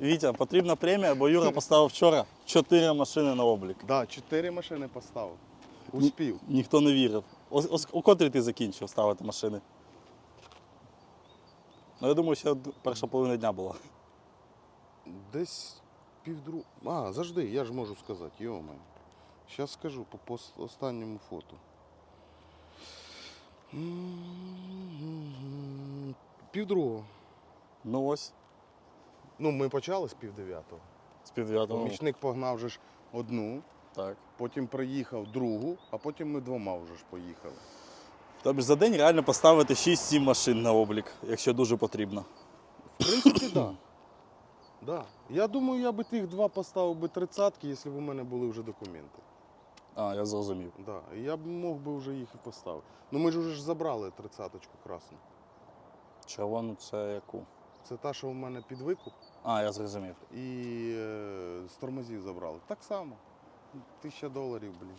Вітя, потрібна премія, бо Юра поставив вчора 4 машини на облік. Да, чотири машини поставив. Успів. Ніхто не вірив. Ось, ось у котрій ти закінчив ставити машини? Ну, я думаю, ще перша половина дня була. Десь півдру. А, завжди, я ж можу сказати, йома. Зараз скажу по, останньому фото. Півдругого. Ну ось, Ну, ми почали з півдев'ятого. з пів дев'ятого. Помічник погнав вже ж одну, Так. потім приїхав другу, а потім ми двома вже ж поїхали. Тобто за день реально поставити 6-7 машин на облік, якщо дуже потрібно. В принципі, так. Да. Да. Я думаю, я би тих два поставив би тридцятки, якщо б у мене були вже документи. А, я зрозумів. Да. Я б мог би вже їх і поставити. Ну ми ж вже ж забрали тридцяточку красну. Червону це яку? Це та, що у мене під викуп, А, я зрозумів. і е, з тормозів забрали. Так само. Тисяча доларів, блін.